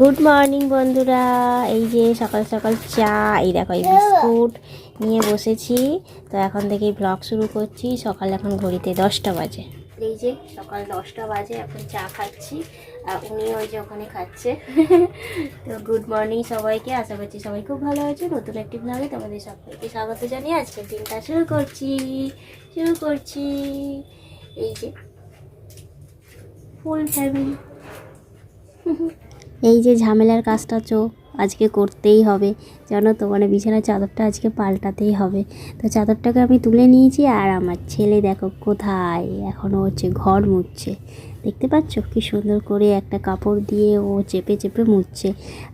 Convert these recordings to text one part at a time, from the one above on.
Good morning বন্ধুরা। এই যে সকাল সকাল চা, এই দেখো, এই বিস্কুট নিয়ে বসেছি। তো এখন থেকেই ব্লগ শুরু করছি। সকাল এখন ঘড়িতে দশটা বাজে। এই যে সকাল দশটা বাজে, এখন চা খাচ্ছি। আর উনি ওই যে ওখানে খাচ্ছে। তো গুড মর্নিং সবাইকে। আশা করছি সবাই খুব ভালো আছে। নতুন একটি ব্লগে তোমাদের সবাইকে স্বাগত জানিয়ে আজকে দিনটা শুরু করছি। শুরু করছি। এই যে ফুল ফ্যামিলি এই যে ঝামেলার কাজটা চো, আজকে করতেই হবে। জানো তো মানে বিছানার চাদরটা আজকে পাল্টাতেই হবে। তো চাদরটাকে আমি তুলে নিয়েছি আর আমার ছেলে দেখো কোথায় এখনও হচ্ছে ঘর মুছছে। দেখতে পাচ্ছ? কি সুন্দর করে একটা কাপড় দিয়ে ও চেপে চেপে মুছছে।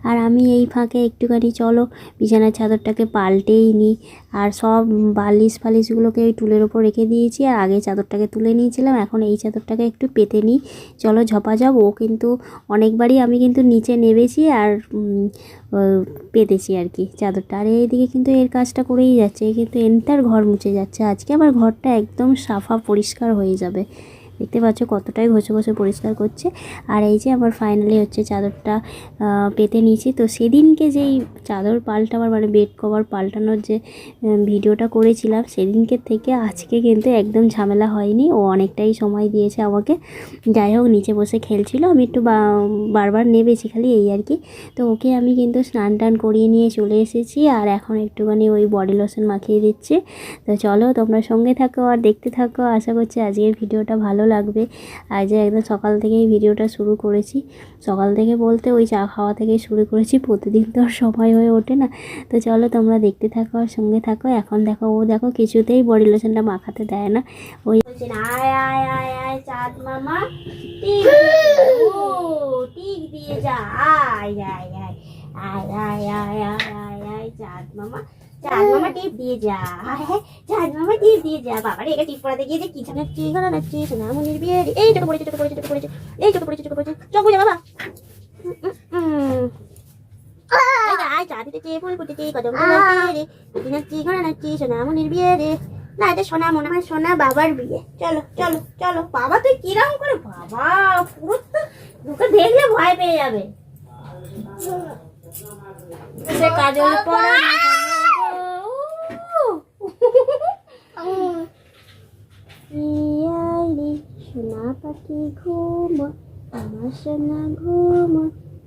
আর আমি এই ফাঁকে একটুখানি, চলো, বিছানার চাদরটাকে পাল্টেই নিই। আর সব বালিশ ফালিশগুলোকে ওই টুলের ওপর রেখে দিয়েছি। আর আগে চাদরটাকে তুলে নিয়েছিলাম, এখন এই চাদরটাকে একটু পেতে নিই। চলো, ঝপা ঝপাঝপ ও কিন্তু অনেকবারই আমি কিন্তু নিচে নেবেছি আর পেতেছি আর কি চাদরটা। আর এইদিকে কিন্তু এর কাজটা করেই যাচ্ছে। কিন্তু এন্টার ঘর মুছে যাচ্ছে। আজকে আবার ঘরটা একদম সাফা পরিষ্কার হয়ে যাবে। দেখতে পাচ্ছ কতটাই ঘষে ঘষে পরিষ্কার করছে। আর এই যে আমার ফাইনালি হচ্ছে চাদরটা পেতে নিয়েছি। তো সেদিনকে যেই চাদর পাল্টাবার মানে বেড কভার পাল্টানোর যে ভিডিওটা করেছিলাম, সেদিনকে থেকে আজকে কিন্তু একদম ঝামেলা হয়নি। ও অনেকটাই সময় দিয়েছে আমাকে। যাই হোক, নিচে বসে খেলছিল। আমি একটু বারবার নেবেছি খালি এই আর কি। তো ওকে আমি কিন্তু স্নান টান করিয়ে নিয়ে চলে এসেছি। আর এখন একটুখানি ওই বডি লোশন মাখিয়ে দিচ্ছি। তো চলো তোমরা সঙ্গে থাকো আর দেখতে থাকো। আশা করছি আজকের ভিডিওটা ভালো লাগবে আর যে একদম সকাল থেকেই ভিডিওটা শুরু করেছি সকাল থেকে বলতে ওই চা খাওয়া থেকেই শুরু করেছি প্রতিদিন তো আর সময় হয়ে ওঠে না তো চলো তোমরা দেখতে থাকো আর সঙ্গে থাকো এখন দেখো ও দেখো কিছুতেই বডি লোশনটা মাখাতে দেয় না ওই আয় আয় আয় আয় চাঁদ মামা আয় আয় আয় আয় আয় আয় আয় আয় চাঁদ মামা চাঁদ মামা টিপ দিয়ে যা আয়, আয়, চাঁদ মামা টিপ দিয়ে যা বাবা এটা টিপ করাতে গিয়ে যে কি জানাচ্ছি গানা নাচ্ছি সোনামুনির বিয়ে রে। এই চোখে পড়েছে চোখে পড়েছে চোখে পড়েছে এই চোখে পড়েছে চোখে পড়েছে চোখ বুঝে বাবা উম, উম, উম। এই যে, আয় চা দিতেছে ফুল ফুটেছে কদম রে নাচি নাচি গানা বিয়ে রে না এটা সোনা মনে হয় সোনা বাবার বিয়ে চলো চলো চলো বাবা তুই কিরম করে বাবা পুরো তো তোকে দেখলে ভয় পেয়ে যাবে সে কাজল পরা সোনা পাখি ঘুম আমার সোনা ঘুম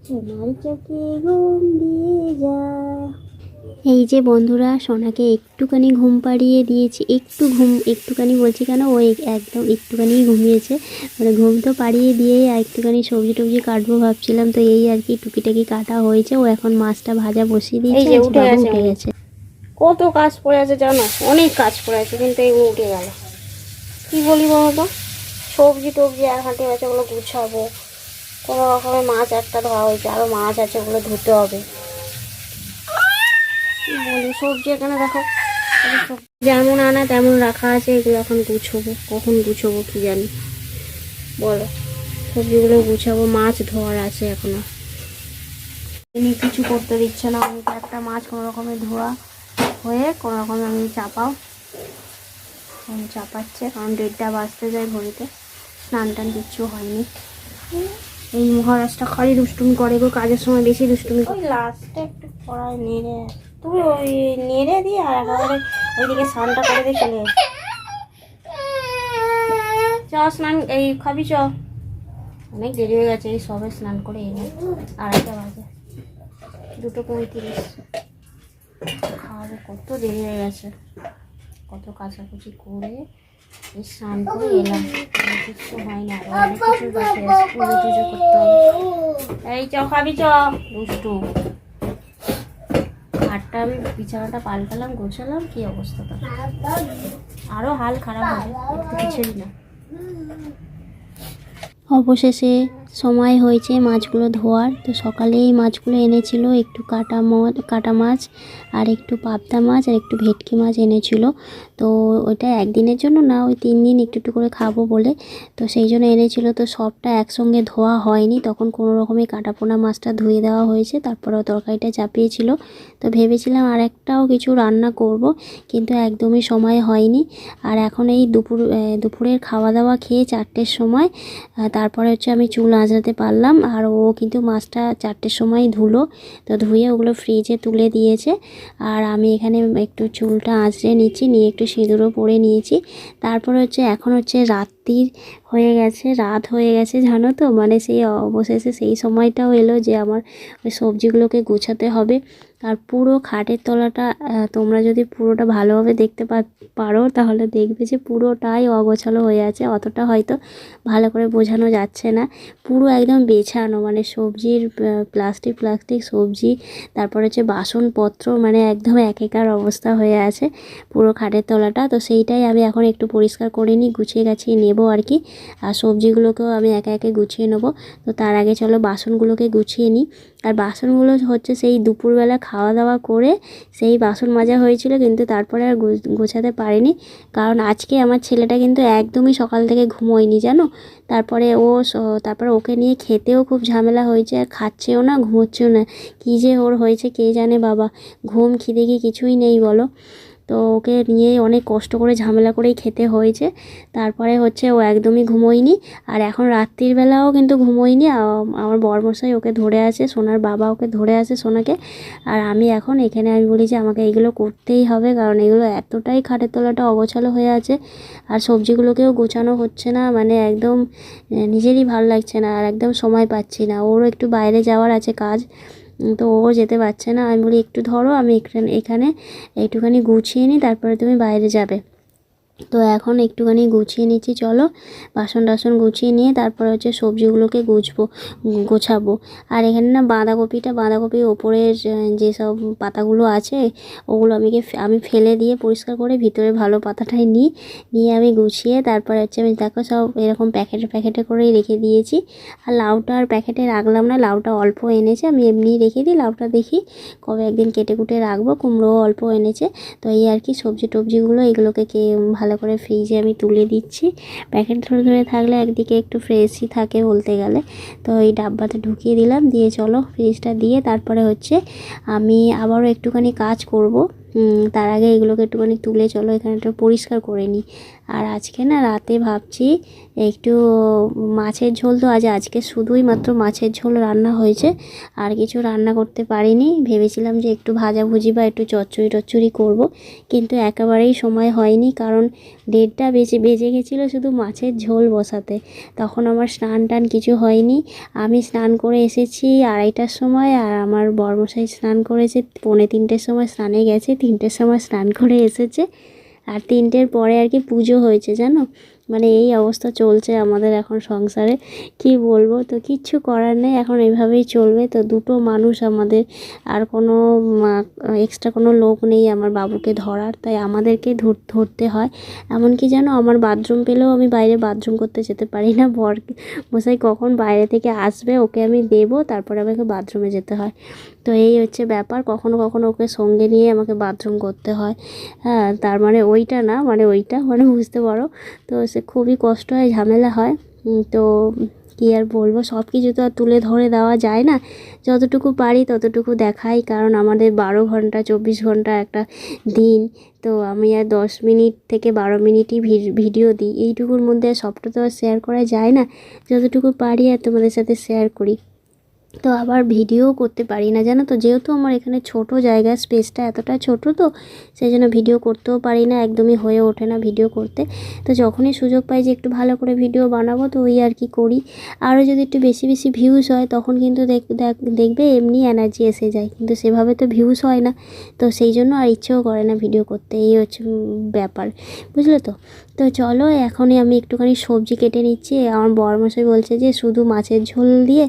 সোনার চোখে ঘুম দিয়ে যা এই যে বন্ধুরা সোনাকে একটুখানি ঘুম পাড়িয়ে দিয়েছি। একটু ঘুম একটুখানি বলছি কেন? ও একদম একটুখানি ঘুমিয়েছে। মানে ঘুম তো পাড়িয়ে দিয়ে আর একটুখানি সবজি টবজি কাটবো ভাবছিলাম। তো এই আর কি টুকিটাকি কাটা হয়েছে। ও এখন মাছটা ভাজা বসিয়ে দিয়েছে। এই বাবু গেছে উঠে গেছে। কত কাজ পড়ে আছে জানো? অনেক কাজ পড়ে আছে কিন্তু এগুলো উঠে গেল। কি বলি বলো তো? সবজি টবজি আর হাঁটে আছে ওগুলো গুছাবো। কোনো রকমের মাছ একটা ধরা হয়েছে। আরও মাছ আছে ওগুলো ধুতে হবে। বলি সবজি এখানে দেখো যেমন আনা তেমন রাখা আছে, এগুলো এখন গুছোবো। কখন গুছোবো কি জানি। বলো, সবজিগুলো গুছাবো, মাছ ধোয়ার আছে এখনও। এমনি কিছু করতে দিচ্ছে না আমি একটা মাছ কোনো রকমের ধোয়া হয়ে কোনো রকমে আমি চাপাও। চাপাচ্ছে, কারণ দেড়টা বাজতে যায় ঘড়িতে। স্নান টান কিচ্ছু হয়নি। এই মহারাজটা খালি দুষ্টুমি করে গো, কাজের সময় বেশি দুষ্টুমি করে লাস্টে একটু পড়ায় নেড়ে তুমি ওই নেড়ে দিয়ে আর একেবারে ওইদিকে স্নানটা করে দিয়ে চলে। চ স্নান, এই খাবি চ অনেক দেরি হয়ে গেছে, এই সবে স্নান করে এনে আড়াইটা বাজে। দুটো পঁয়ত্রিশ। খাওয়াবো, কত দেরি হয়ে গেছে। কত কাচাকুচি করে এই স্নান করে এলাম। আর কিচ্ছু হয়নি আরও অনেক কিছু বাকি আছে। পুজো টুজো করতে হবে। এই চ খাবি চ দুষ্টু। আটটা আমি বিছানাটা পাল্টালাম, গোছালাম, কি অবস্থাটা আরও হাল খারাপ হবে, একটু কিছুই না অবশেষে সময় হয়েছে মাছগুলো ধোয়ার। তো সকালে এই মাছগুলো এনেছিল, একটু কাটা মাছ কাটা মাছ আর একটু পাবদা মাছ আর একটু ভেটকি মাছ এনেছিল। তো ওইটা একদিনের জন্য না, ওই তিন দিন একটু একটু করে খাব বলে। তো সেই জন্য এনেছিল। তো সবটা একসঙ্গে ধোয়া হয়নি। তখন কোনো রকমে কাটা পোনা মাছটা ধুয়ে দেওয়া হয়েছে তারপরে তরকারিটা চাপিয়েছিল। তো ভেবেছিলাম আর একটাও কিছু রান্না করব, কিন্তু একদমই সময় হয়নি। আর এখন এই দুপুর দুপুরের খাওয়া দাওয়া খেয়ে চারটের সময় তারপরে হচ্ছে আমি চুল আঁচড়াতে পারলাম। আর ও কিন্তু মাছটা চারটের সময় ধুলো, তো ধুয়ে ওগুলো ফ্রিজে তুলে দিয়েছে। আর আমি এখানে একটু চুলটা আঁচড়ে নিচ্ছি, নিয়ে একটু সিঁদুরও পরে নিয়েছি। তারপর হচ্ছে, এখন হচ্ছে রাত্রির হয়ে গেছে, রাত হয়ে গেছে, জানো তো? মানে সেই অবশেষে সেই সময়টাও এলো যে আমার ওই সবজিগুলোকে গুছাতে হবে। আর পুরো খাটের তলাটা তোমরা যদি পুরোটা ভালোভাবে দেখতে পারো, তাহলে দেখবে যে পুরোটাই অগোছালো হয়ে আছে। অতটা হয়তো ভালো করে বোঝানো যাচ্ছে না। পুরো একদম বেছানো মানে সবজির প্লাস্টিক প্লাস্টিক সবজি, তারপর হচ্ছে বাসনপত্র মানে একদম একেকার অবস্থা হয়ে আছে পুরো খাটের তলাটা। তো সেইটাই আমি এখন একটু পরিষ্কার করে নিই গুছিয়ে গাছিয়ে নেব আর কি। আর সবজিগুলোকেও আমি একে একে গুছিয়ে নেব। তো তার আগে চলো বাসনগুলোকে গুছিয়ে নিই। আর বাসনগুলো হচ্ছে সেই দুপুরবেলা খাওয়া দাওয়া করে সেই বাসন মাজা হয়েছিল কিন্তু তারপরে আর গোছাতে পারিনি। কারণ আজকে আমার ছেলেটা কিন্তু একদমই সকাল থেকে ঘুমোয়নি, জানো? তারপরে ও তারপরে ওকে নিয়ে খেতেও খুব ঝামেলা হয়েছে, আর খাচ্ছেও না, ঘুমোচ্ছেও না। কী যে ওর হয়েছে কে জানে বাবা। ঘুম খিদে কি কিছুই নেই, বলো? তো ওকে নিয়ে অনেক কষ্ট করে ঝামেলা করেই খেতে হয়েছে। তারপরে হচ্ছে ও একদমই ঘুমোয়নি। আর এখন রাত্রির বেলাও কিন্তু ঘুমোয়নি। আমার বরমশাই ওকে ধরে আছে, সোনার বাবা ওকে ধরে আছে সোনাকে। আর আমি এখন এখানে আমি বলি যে আমাকে এগুলো করতেই হবে, কারণ এগুলো এতটাই খাটের তলাটা অগোছালো হয়ে আছে। আর সবজিগুলোকেও গোছানো হচ্ছে না মানে একদম নিজেরই ভালো লাগছে না, আর একদম সময় পাচ্ছি না। ওরও একটু বাইরে যাওয়ার আছে কাজ। তো ও যেতে পারছে না। আমি বলি, একটু ধরো, আমি এখানে এখানে একটুখানি গুছিয়ে নিই, তারপরে তুমি বাইরে যাবে। তো এখন একটুখানি গুছিয়ে নিচ্ছি, চলো। বাসন টাসন গুছিয়ে নিয়ে তারপরে হচ্ছে সবজিগুলোকে গুছবো, গোছাবো। আর এখানে না বাঁধাকপিটা, বাঁধাকপির ওপরের যেসব পাতাগুলো আছে, ওগুলো আমি আমি ফেলে দিয়ে পরিষ্কার করে ভিতরে ভালো পাতাটাই নিই। নিয়ে আমি গুছিয়ে তারপরে হচ্ছে আমি দেখো সব এরকম প্যাকেটে প্যাকেটে করেই রেখে দিয়েছি। আর লাউটা আর প্যাকেটে রাখলাম না, লাউটা অল্প এনেছে, আমি এমনিই রেখে দিই, লাউটা দেখি কবে একদিন কেটে কুটে রাখব, কুমড়োও অল্প এনেছে। তো এই আর কি সবজি টবজিগুলো এগুলোকে কে ভালো করে ফ্রিজে আমি তুলে দিচ্ছি। প্যাকেট ধরে ধরে থাকলে একদিকে একটু ফ্রেশই থাকে বলতে গেলে। তো এই ডাব্বাতে ঢুকিয়ে দিলাম, দিয়ে চলো ফ্রিজটা দিয়ে তারপরে হচ্ছে আমি আবারও একটুখানি কাজ করব। তার আগে এগুলোকে একটুখানি তুলে চলো, এখানে একটু পরিষ্কার করে নিই। আর আজকে না রাতে ভাবছি একটু মাছের ঝোল তো আজ, আজকে শুধুই মাত্র মাছের ঝোল রান্না হয়েছে, আর কিছু রান্না করতে পারিনি। ভেবেছিলাম যে একটু ভাজাভুজি বা একটু চচ্চড়ি টচ্চড়ি করব, কিন্তু একেবারেই সময় হয়নি কারণ দেড়টা বেজে বেজে গেছিল শুধু মাছের ঝোল বসাতে। তখন আমার স্নান টান কিছু হয়নি। আমি স্নান করে এসেছি আড়াইটার সময় আর আমার বর্মশাই স্নান করেছে, পৌনে তিনটের সময় স্নানে গেছে, তিনটের সময় স্নান করে এসেছে। আর তিনটের পরে আর কি পুজো হয়েছে জানো? মানে এই অবস্থা চলছে আমাদের এখন সংসারে। কি বলব? তো কিচ্ছু করার নেই, এখন এইভাবেই চলবে। তো দুটো মানুষ আমাদের, আর কোনো এক্সট্রা কোনো লোক নেই আমার বাবুকে ধরার, তাই আমাদেরকে ধর, ধরতে হয়। এমনকি যেন আমার বাথরুম পেলেও আমি বাইরে বাথরুম করতে যেতে পারি না। বর মশাই কখন বাইরে থেকে আসবে, ওকে আমি দেবো, তারপরে আমাকে বাথরুমে যেতে হয়। তো এই হচ্ছে ব্যাপার, কখনো কখনো ওকে সঙ্গে নিয়ে আমাকে বাথরুম করতে হয়। হ্যাঁ তার মানে ওইটা না মানে ওইটা মানে বুঝতে পারো? তো সে খুবই কষ্ট হয়, ঝামেলা হয়। তো কী আর বলব, সব কিছু তো আর তুলে ধরে দেওয়া যায় না। যতটুকু পারি ততটুকু দেখাই, কারণ আমাদের বারো ঘণ্টা, চব্বিশ ঘণ্টা একটা দিন। তো আমি আর দশ মিনিট থেকে বারো মিনিটই ভিডিও দিই। এইটুকুর মধ্যে সবটা তো আর শেয়ার করা যায় না। যতটুকু পারি আর তোমাদের সাথে শেয়ার করি। তো আবার ভিডিও করতে পারি না, জানো তো? যেহেতু আমার এখানে ছোট জায়গা, স্পেসটা এতটা ছোট তো, সেই জন্য ভিডিও করতেও পারি না, একদমই হয়ে ওঠে না ভিডিও করতে। তো যখনই সুযোগ পাই যে একটু ভালো করে ভিডিও বানাবো, তো ওই আর কি করি। আরও যদি একটু বেশি বেশি ভিউজ হয়, তখন কিন্তু দেখ- দেখ- দেখবে এমনি এনার্জি এসে যায়। কিন্তু সেভাবে তো ভিউজ হয় না। তো সেই জন্য আর ইচ্ছেও করে না ভিডিও করতে, এই হচ্ছে ব্যাপার। বুঝলে তো? তো চলো, এখনই আমি একটুখানি সবজি কেটে নিচ্ছি। আমার বরমশাই বলছে যে, শুধু মাছের ঝোল দিয়ে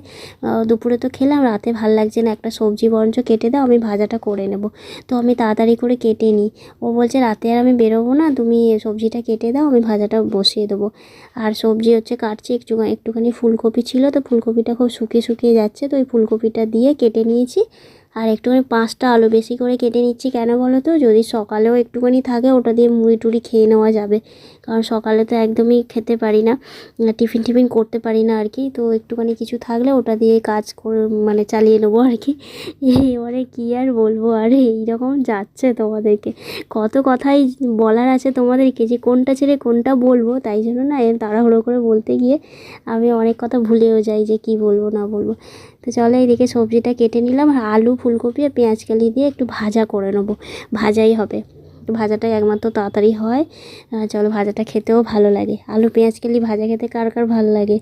দুপুরে তো খেলাম, রাতে ভালো লাগছে না, একটা সবজি বরঞ্চ কেটে দাও, আমি ভাজাটা করে নেব। তো আমি তাড়াতাড়ি করে কেটে নিই। ও বলছে, রাতে আর আমি বেরোবো না, তুমি সবজিটা কেটে দাও, আমি ভাজাটা বসিয়ে দেবো। আর সবজি হচ্ছে কাটছি একটু একটুখানি ফুলকপি ছিল, তো ফুলকপিটা খুব শুকিয়ে শুকিয়ে যাচ্ছে, তো ওই ফুলকপিটা দিয়ে কেটে নিয়েছি। আর একটুখানি পাঁচটা আলু বেশি করে কেটে নিচ্ছি কেন বলো তো? যদি সকালেও একটুখানি থাকে, ওটা দিয়ে মুড়ি টুড়ি খেয়ে নেওয়া যাবে। কারণ সকালে তো একদমই খেতে পারি না টিফিন টিফিন করতে পারি না আর কি। তো একটুখানি কিছু থাকলে ওটা দিয়ে কাজ করে মানে চালিয়ে নেব আর কি। এবারে কী আর বলব? আরে, এইরকম যাচ্ছে তোমাদেরকে। কত কথাই বলার আছে তোমাদেরকে যে কোনটা ছেড়ে কোনটা বলব, তাই জন্য না তাড়াহুড়ো করে বলতে গিয়ে আমি অনেক কথা ভুলেও যাই যে কি বলব না বলব। তো চলো এইদিকে সবজিটা কেটে নিলাম, আর আলু, ফুলকপি আর পেঁয়াজ কালি দিয়ে একটু ভাজা করে নেব। ভাজাই হবে। ভাজাটাই একমাত্র তাড়াতাড়ি হয়। চলো ভাজাটা খেতেও ভালো লাগে। আলু, পেঁয়াজ, কালি ভাজা খেতে কার কার ভালো লাগে?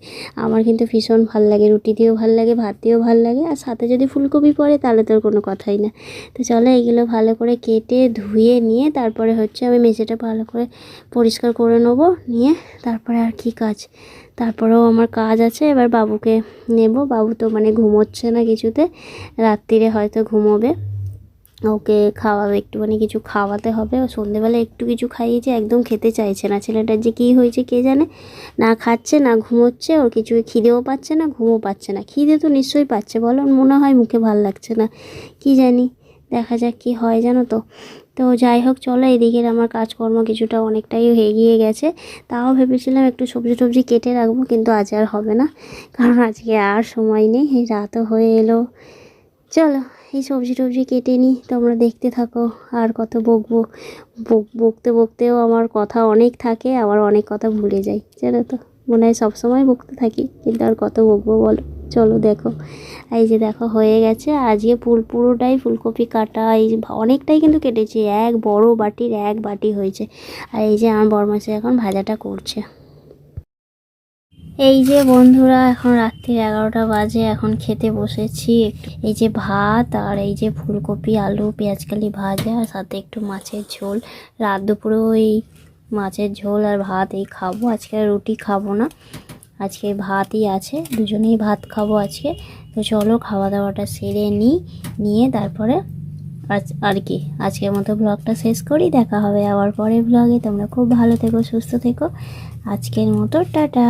আমার কিন্তু ভীষণ ভালো লাগে, রুটি দিয়েও ভালো লাগে, ভাত দিয়েও ভালো লাগে, আর সাথে যদি ফুলকপি পড়ে তাহলে তোর কোনো কথাই না। তো চলো এগুলো ভালো করে কেটে, ধুয়ে, নিয়ে তারপরে হচ্ছে আমি মেঝেটা ভালো করে পরিষ্কার করে নেব, নিয়ে তারপরে আর কি কাজ? তারপরেও আমার কাজ আছে, এবার বাবুকে নেব। বাবু তো মানে ঘুমোচ্ছে না কিছুতে রাত্রিরে হয়তো ঘুমোবে। ওকে খাওয়াবে, একটুখানি কিছু খাওয়াতে হবে। ও সন্ধেবেলা একটু কিছু খাইয়েছে, একদম খেতে চাইছে না। ছেলেটার যে কী হয়েছে কে জানে? না খাচ্ছে, না ঘুমোচ্ছে, ওর কিছু খিদেও পাচ্ছে না, ঘুমও পাচ্ছে না। খিদে তো নিশ্চয়ই পাচ্ছে, বলো মনে হয় মুখে ভালো লাগছে না। কি জানি, দেখা যাক কি হয় জানো তো। তো যাই হোক, চলো এদিকের আমার কাজকর্ম কিছুটা অনেকটাই এগিয়ে গেছে। তাও ভেবেছিলাম একটু সবজি টবজি কেটে রাখব, কিন্তু আজ আর হবে না, কারণ আজকে আর সময় নেই, রাতও হয়ে এলো। চলো। এই সবজি টবজি কেটে নিই তোমরা দেখতে থাকো আর কত বকবো। বক, বকতে বকতেও আমার কথা অনেক থাকে, আবার অনেক কথা ভুলে যাই, জানো তো? মনে হয় সবসময় বকতে থাকি, কিন্তু আর কত বকবো বলো? চলো দেখো। এই যে দেখো, হয়ে গেছে। আজকে ফুল, পুরোটাই ফুলকপি কাটা, এই অনেকটাই কিন্তু কেটেছি, এক বড় বাটির এক বাটি হয়েছে। আর এই যে আমার বরমাসে এখন ভাজাটা করছে। এই যে বন্ধুরা, এখন রাত্রির এগারোটা বাজে, এখন খেতে বসেছি এই যে ভাত আর এই যে ফুলকপি, আলু, পেঁয়াজকালি ভাজা, আর সাথে একটু মাছের ঝোল। রাত দুপুরেও এই মাছের ঝোল আর ভাত এই খাব। আজকে রুটি খাব না। আজকে ভাতই আছে, দুজনেই ভাত খাব আজকে। তো চলো খাওয়া দাওয়াটা সেরে নিই নিয়ে তারপরে আর কি, আজকের মতো ব্লগটা শেষ করি। দেখা হবে আবার পরে ব্লগে। তোমরা খুব ভালো থেকো, সুস্থ থেকো। আজকের মতো টাটা